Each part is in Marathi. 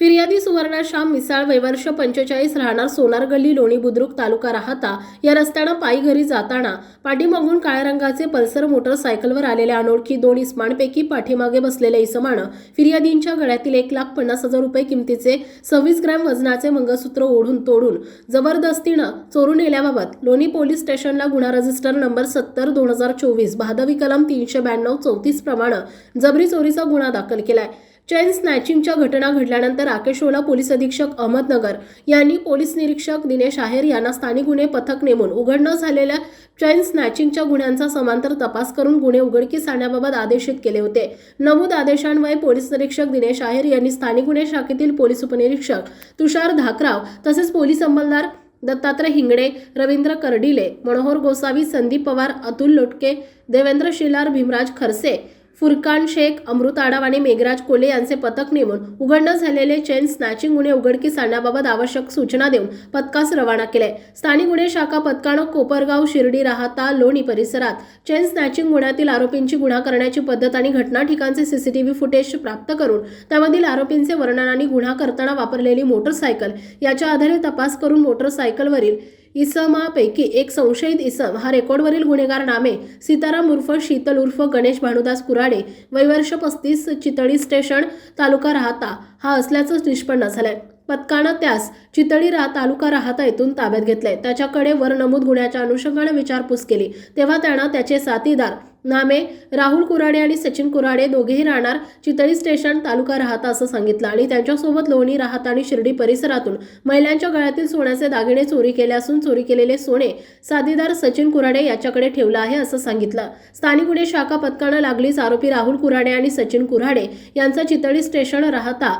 फिर्यादी सुवर्णा श्याम मिसाळ वैवर्ष पंचेचाळीस राहणार सोनार गल्ली लोणी बुद्रुक तालुका राहता. या रस्त्यानं पायी घरी जाताना पाठीमागून काळ्या रंगाचे पल्सर मोटरसायकलवर आलेल्या अनोळखी दोन इस्मानपैकी पाठीमागे बसलेल्या इसमानं फिर्यादींच्या गळ्यातील एक लाख पन्नास हजार रुपये किमतीचे सव्वीस ग्रॅम वजनाचे मंगळसूत्र ओढून तोडून जबरदस्तीनं चोरून नेल्याबाबत लोणी पोलीस स्टेशनला गुन्हा रजिस्टर नंबर सत्तर दोन हजार चोवीस भादवी कलम तीनशे ब्याण्णव चौतीस प्रमाणे जबरी चोरीचा गुन्हा दाखल केलाय. चैन स्नॅचिंगच्या घटना घडल्यानंतर राकेशोला पोलीस अधीक्षक अहमदनगर यांनी पोलीस निरीक्षक दिनेश आहेर यांना स्थानिक गुन्हे पथक नेमून उघड न झालेल्या चैन स्नॅचिंगच्या गुन्ह्यांचा समांतर तपास करून गुन्हे उघडकीस आणण्याबाबत आदेशित केले होते. नमूद आदेशान्वये पोलीस निरीक्षक दिनेश आहेर यांनी स्थानिक गुन्हे शाखेतील पोलीस उपनिरीक्षक तुषार धाकराव तसेच पोलीस अंमलदार दत्तात्रय हिंगडे रवींद्र कर्डिले मनोहर गोसावी संदीप पवार अतुल लोटके देवेंद्र शिलार भीमराज खरसे फुरकान शेख अमृत आडाव आणि मेघराज कोले यांचे पथक नेमून उघड न झालेले चेन स्नॅचिंग गुन्हे उघडकीस आणण्याबाबत आवश्यक सूचना देऊन पथकास रवाना केले स्थानिक गुन्हे शाखा पथकानं कोपरगाव शिर्डी राहता लोणी परिसरात चेन स्नॅचिंग गुन्ह्यातील आरोपींची गुन्हा करण्याची पद्धत आणि घटना ठिकाणचे सीसीटीव्ही फुटेज प्राप्त करून त्यामधील आरोपींचे वर्णन आणि गुन्हा करताना वापरलेली मोटरसायकल याच्या आधारे तपास करून मोटरसायकलवरील इसमापैकी एक संशयित इसम हा रेकॉर्डवरील गुन्हेगार नामे सीताराम उर्फ शीतल उर्फ गणेश भानुदास कुराडे वैवर्ष पस्तीस चितळी स्टेशन तालुका राहता हा असल्याचं निष्पन्न झालंय. पथकानं त्यास चितळी रा तालुका राहता येथून ताब्यात घेतलंय. त्याच्याकडे वर नमूद गुन्ह्याच्या अनुषंगाने विचारपूस केली. तेव्हा त्यानं त्याचे साथीदार नामे राहुल कुराडे आणि सचिन कुराडे दोघेही राहणार चितळी स्टेशन तालुका राहता असं सांगितलं आणि त्यांच्यासोबत लोणी राहता आणि शिर्डी परिसरातून महिलांच्या गळ्यातील सोन्याचे दागिने चोरी केले असून चोरी केलेले सोने साधीदार सचिन कुराडे याच्याकडे ठेवलं आहे असं सांगितलं. स्थानिक गुन्हे शाखा पथकानं लागलीच आरोपी राहुल कुराडे आणि सचिन कुराडे यांचा चितळी स्टेशन राहता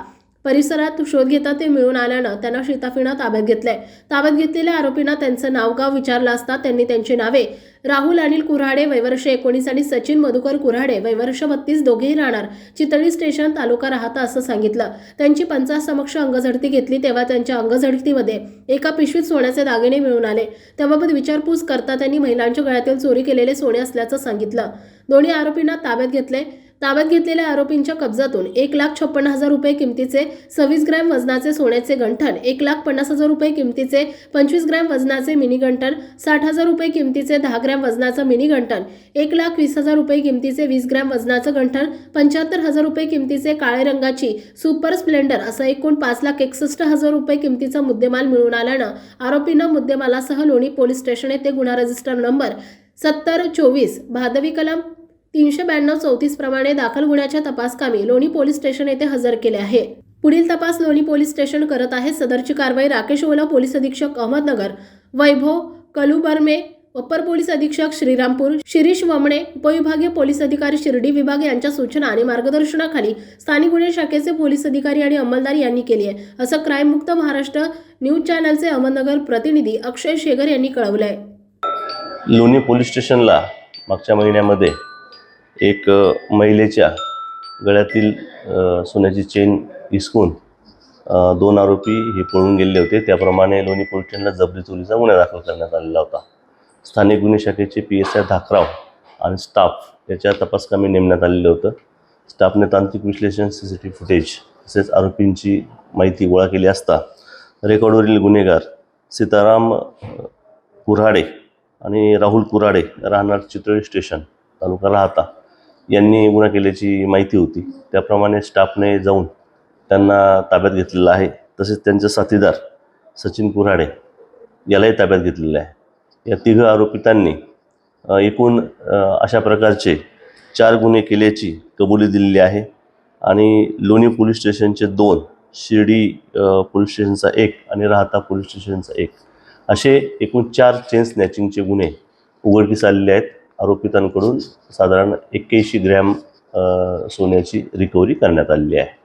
परिसरात शोध घेता ते मिळून आल्यानं त्यांना शिताफिणा ताब्यात घेतलंय. ताब्यात घेतलेल्या आरोपींना त्यांचं नावगाव विचारलं असता त्यांनी त्यांची नावे राहुल अनिल कुऱ्हाडे वैवर्ष एकोणीस आणि सचिन मधुकर कुऱ्हाडे वैवर्ष बत्तीस दोघेही राहणार चितळी स्टेशन तालुका राहता असं सांगितलं. त्यांची पंचासमक्ष अंगझडती घेतली तेव्हा त्यांच्या अंगझडतीमध्ये एका पिशवीत सोन्याचे दागिने मिळून आले. त्याबाबत विचारपूस करता त्यांनी महिलांच्या गळ्यातील चोरी केलेले सोने असल्याचं सांगितलं. दोन्ही आरोपींना ताब्यात घेतले ताब्यात घेतलेल्या आरोपींच्या कब्जातून एक लाख छप्पन्न हजार रुपये किमतीचे सव्वीस ग्रॅम वजनाचे सोन्याचे गंठण एक लाख पन्नास हजार रुपये किमतीचे पंचवीस ग्रॅम वजनाचे मिनी गंठण साठ हजार रुपये किमतीचे दहा ग्रॅम वजनाचं मिनी गंठण एक लाख वीस हजार रुपये किमतीचे वीस ग्रॅम वजनाचं गंठण पंच्याहत्तर हजार रुपये किमतीचे काळे रंगाची सुपर स्प्लेंडर असं एकूण पाच लाख एकसष्ट हजार रुपये किमतीचा मुद्देमाल मिळून आल्यानं आरोपींना मुद्देमालासह लोणी पोलीस स्टेशन येथे गुन्हा रजिस्टर नंबर सत्तर चोवीस भादवी कलम तीनशे ब्याण्णव चौतीस प्रमाणे दाखल गुन्ह्याच्या तपासकामी लोणी पोलीस स्टेशन येथे हजर केले आहे. पुढील तपास लोणी पोलीस स्टेशन करत आहे. सदरची कारवाई राकेश ओला पोलीस अधीक्षक अहमदनगर वैभव कलुबर्मे अप्पर पोलीस अधीक्षक श्रीरामपूर शिरीष वमणे उपविभागीय पोलीस अधिकारी शिर्डी विभाग यांच्या सूचना आणि मार्गदर्शनाखाली स्थानिक गुन्हे शाखेचे पोलीस अधिकारी आणि अंमलदार यांनी केली आहे. असं क्राईम मुक्त महाराष्ट्र न्यूज चॅनलचे अहमदनगर प्रतिनिधी अक्षय शेगर यांनी कळवलं आहे लोणी पोलीस स्टेशनला मागच्या महिन्यामध्ये एक महिलेच्या गळ्यातील सोन्याची चेन हिसकून दोन आरोपी हे पळून गेले होते. त्याप्रमाणे लोणी पोलीस स्टेशनला जबरी चोरीचा गुन्हा दाखल करण्यात आलेला होता. स्थानिक गुन्हे शाखेचे पी एस आय धाकराव आणि स्टाफ याच्या तपासकामी नेमण्यात आलेलं होतं. स्टाफने तांत्रिक विश्लेषण सी सी टी फुटेज तसेच आरोपींची माहिती गोळा केली असता रेकॉर्डवरील गुन्हेगार सीताराम कुऱ्हाडे आणि राहुल कुराडे राहणार चितळी स्टेशन तालुका राहता. यांनी गुन्हा केल्याची माहिती होती. त्याप्रमाणे स्टाफने जाऊन त्यांना ताब्यात घेतलेलं आहे. तसेच त्यांचे साथीदार सचिन कुऱ्हाडे यालाही ताब्यात घेतलेलं आहे. या तिघं आरोपितांनी एकूण अशा प्रकारचे चार गुन्हे केल्याची कबुली दिलेली आहे. आणि लोणी पोलीस स्टेशनचे दोन शिर्डी पोलीस स्टेशनचा एक आणि राहता पोलीस स्टेशनचा एक असे एकूण चार चेन स्नॅचिंगचे गुन्हे उघडकीस आलेले आहेत. आरोपितांकडून साधारण एक्क्याऐंशी ग्रॅम सोन्याची रिकव्हरी करण्यात आलेली आहे.